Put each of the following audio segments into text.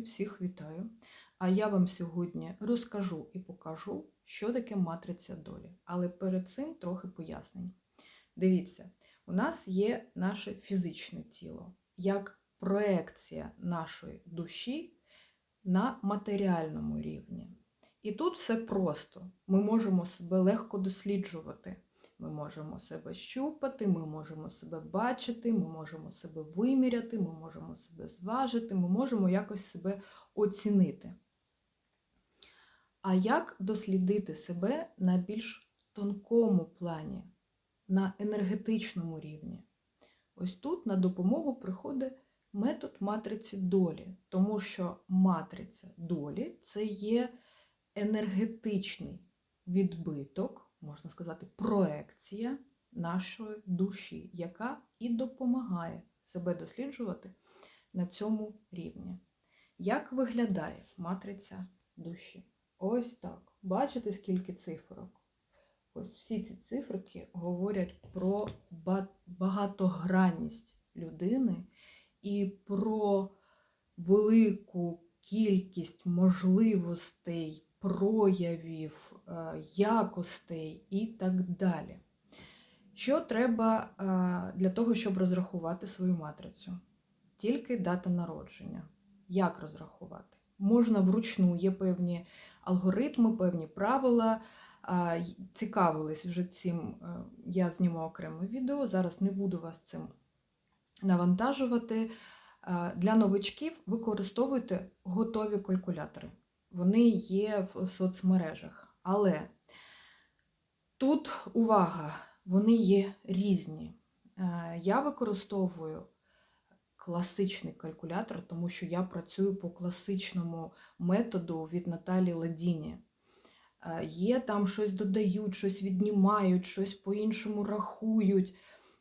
Всіх вітаю! А я вам сьогодні розкажу і покажу, що таке матриця долі. Але перед цим трохи пояснень. Дивіться, у нас є наше фізичне тіло як проекція нашої душі на матеріальному рівні. І тут все просто. Ми можемо себе легко досліджувати. Ми можемо себе щупати, ми можемо себе бачити, ми можемо себе виміряти, ми можемо себе зважити, ми можемо якось себе оцінити. А як дослідити себе на більш тонкому плані, на енергетичному рівні? Ось тут на допомогу приходить метод матриці долі, тому що матриця долі це є енергетичний відбиток можна сказати, проекція нашої душі, яка і допомагає себе досліджувати на цьому рівні. Як виглядає матриця душі? Ось так. Бачите, скільки цифрок? Ось всі ці циферки говорять про багатогранність людини і про велику кількість можливостей проявів, е, якостей і так далі. Що треба е, для того, щоб розрахувати свою матрицю? Тільки дата народження. Як розрахувати? Можна вручну, є певні алгоритми, певні правила. Цікавились вже цим, е, я зніму окреме відео. Зараз не буду вас цим навантажувати. Для новичків використовуйте готові калькулятори вони є в соцмережах. Але тут увага, вони є різні. Е, я використовую класичний калькулятор, тому що я працюю по класичному методу від Наталі Ладіні. Е, є там щось додають, щось віднімають, щось по-іншому рахують.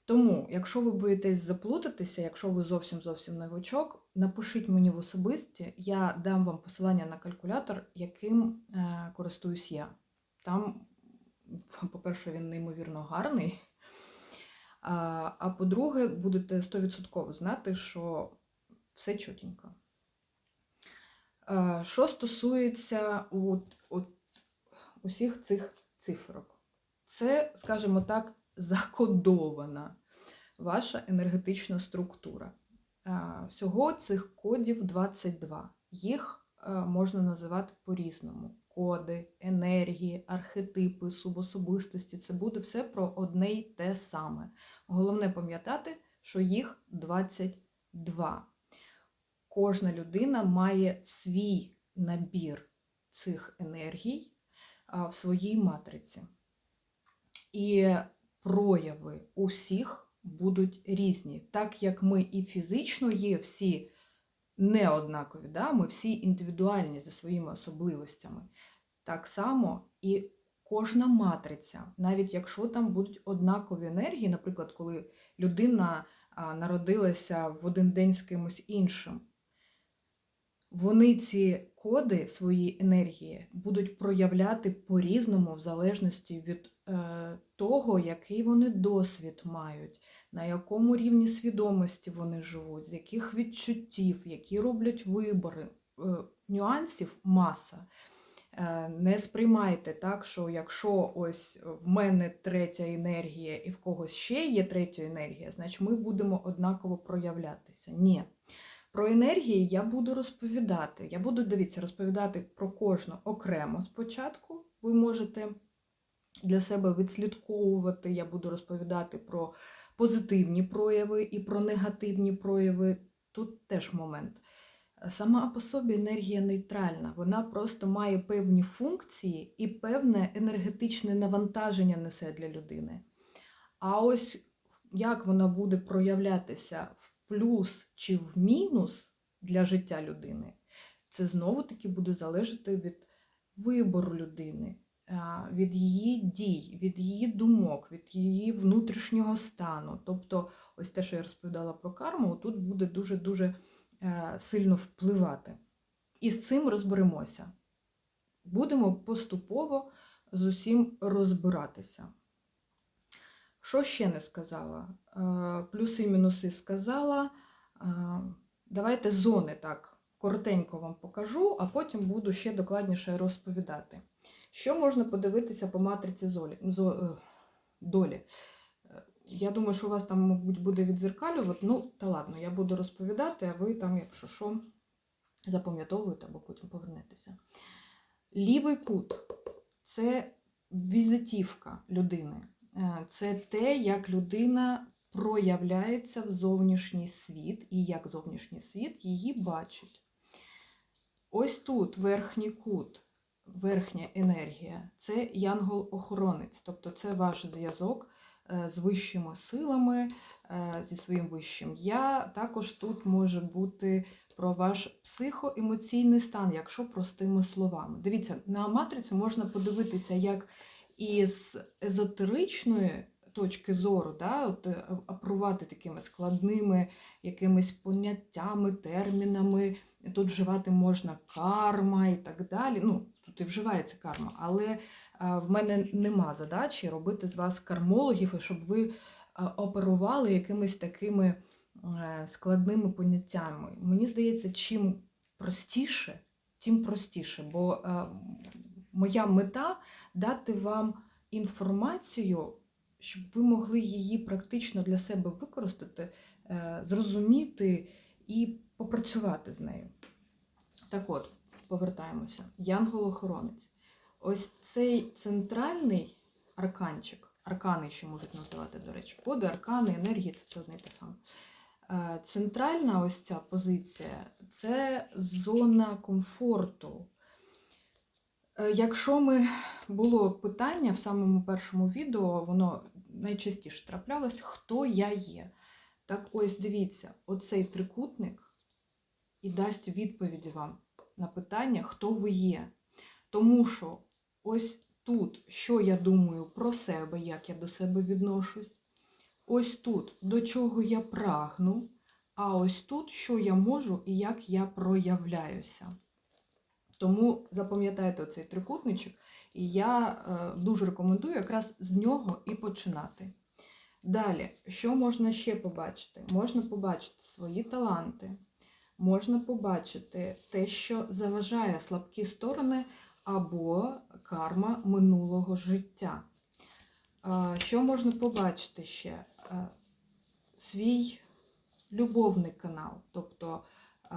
Тому, якщо ви боїтесь заплутатися, якщо ви зовсім зовсім новичок, напишіть мені в особисті, я дам вам посилання на калькулятор, яким е, користуюсь я. Там, по-перше, він неймовірно гарний. А, по-друге, будете 100% знати, що все чутенько. Е, що стосується от, от, усіх цих цифрок, це, скажімо так, закодована ваша енергетична структура. Всього цих кодів 22. Їх можна називати по-різному. Коди, енергії, архетипи, субособистості це буде все про одне й те саме. Головне пам'ятати, що їх 22. Кожна людина має свій набір цих енергій в своїй матриці. І прояви усіх будуть різні. Так як ми і фізично є всі неоднакові, да? ми всі індивідуальні за своїми особливостями. Так само і кожна матриця, навіть якщо там будуть однакові енергії, наприклад, коли людина народилася в один день з кимось іншим, вони ці коди свої енергії будуть проявляти по-різному, в залежності від е, того, який вони досвід мають, на якому рівні свідомості вони живуть, з яких відчуттів, які роблять вибори. Е, нюансів маса. Е, не сприймайте так, що якщо ось в мене третя енергія і в когось ще є третя енергія, значить ми будемо однаково проявлятися. Ні. Про енергії я буду розповідати. Я буду, дивіться, розповідати про кожну окремо спочатку. Ви можете для себе відслідковувати, я буду розповідати про позитивні прояви і про негативні прояви. Тут теж момент. Сама по собі енергія нейтральна, вона просто має певні функції і певне енергетичне навантаження несе для людини. А ось як вона буде проявлятися в плюс чи в мінус для життя людини, це знову-таки буде залежати від вибору людини, від її дій, від її думок, від її внутрішнього стану. Тобто, ось те, що я розповідала про карму, тут буде дуже-дуже е, сильно впливати. І з цим розберемося. Будемо поступово з усім розбиратися. Що ще не сказала? Е, плюси і мінуси сказала. Е, давайте зони так коротенько вам покажу, а потім буду ще докладніше розповідати. Що можна подивитися по матриці золі, зо, е, долі? Я думаю, що у вас там, мабуть, буде відзеркалювати. Ну, та ладно, я буду розповідати, а ви там, якщо що, запам'ятовуєте або потім повернетеся. Лівий кут це візитівка людини. Е, Це те, як людина проявляється в зовнішній світ і як зовнішній світ її бачить. Ось тут верхній кут, верхня енергія це янгол-охоронець, тобто це ваш зв'язок е, з вищими силами, е, зі своїм вищим я. Також тут може бути про ваш психоемоційний стан, якщо простими словами. Дивіться, на матрицю можна подивитися як із езотеричної точки зору, да, от, е, оперувати такими складними якимись поняттями, термінами. Тут вживати можна карма і так далі. Ну, тут і вживається карма, але в мене нема задачі робити з вас кармологів, і щоб ви оперували якимись такими е, складними поняттями. Мені здається, чим простіше, тим простіше, бо моя мета дати вам інформацію, щоб ви могли її практично для себе використати, е, зрозуміти і попрацювати з нею. Так от, повертаємося. Янгол-охоронець. Ось цей центральний арканчик, аркани ще можуть називати, до речі, коди, аркани, енергії це все одне те саме. Е, Центральна ось ця позиція це зона комфорту. Е, Якщо ми було питання в самому першому відео, воно найчастіше траплялось, хто я є. Так ось дивіться, оцей трикутник і дасть відповіді вам на питання, хто ви є. Тому що ось тут, що я думаю про себе, як я до себе відношусь, ось тут, до чого я прагну, а ось тут, що я можу і як я проявляюся. Тому запам'ятайте оцей трикутничок, і я е, дуже рекомендую якраз з нього і починати. Далі, що можна ще побачити? Можна побачити свої таланти, можна побачити те, що заважає слабкі сторони або карма минулого життя. Що можна побачити ще? Е, Свій любовний канал, тобто е,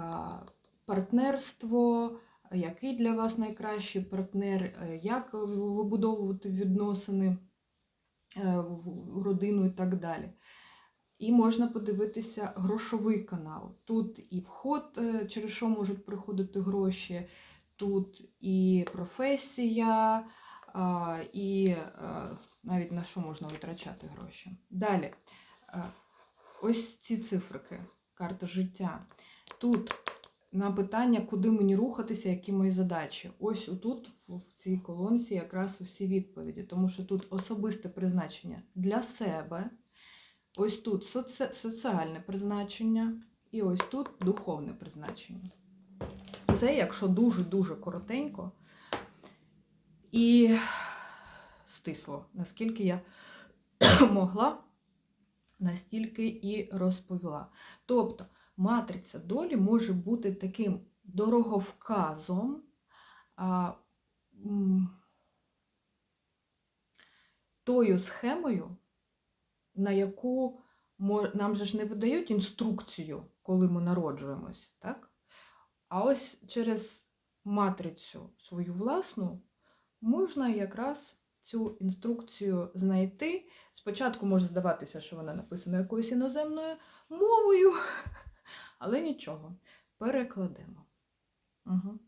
партнерство, який для вас найкращий партнер, е, як вибудовувати відносини е, в родину і так далі. І можна подивитися грошовий канал. Тут і вход, е, через що можуть приходити гроші, тут і професія, і навіть на що можна витрачати гроші. Далі, ось ці цифрики, карта життя. Тут на питання, куди мені рухатися, які мої задачі. Ось отут, в цій колонці, якраз усі відповіді, тому що тут особисте призначення для себе, ось тут соці... соціальне призначення, і ось тут духовне призначення. Це, якщо дуже-дуже коротенько і стисло, наскільки я могла, настільки і розповіла. Тобто, матриця долі може бути таким дороговказом, тою схемою, на яку нам же ж не видають інструкцію, коли ми народжуємось, так? А ось через матрицю свою власну можна якраз цю інструкцію знайти. Спочатку може здаватися, що вона написана якоюсь іноземною мовою, але нічого, перекладемо. Угу.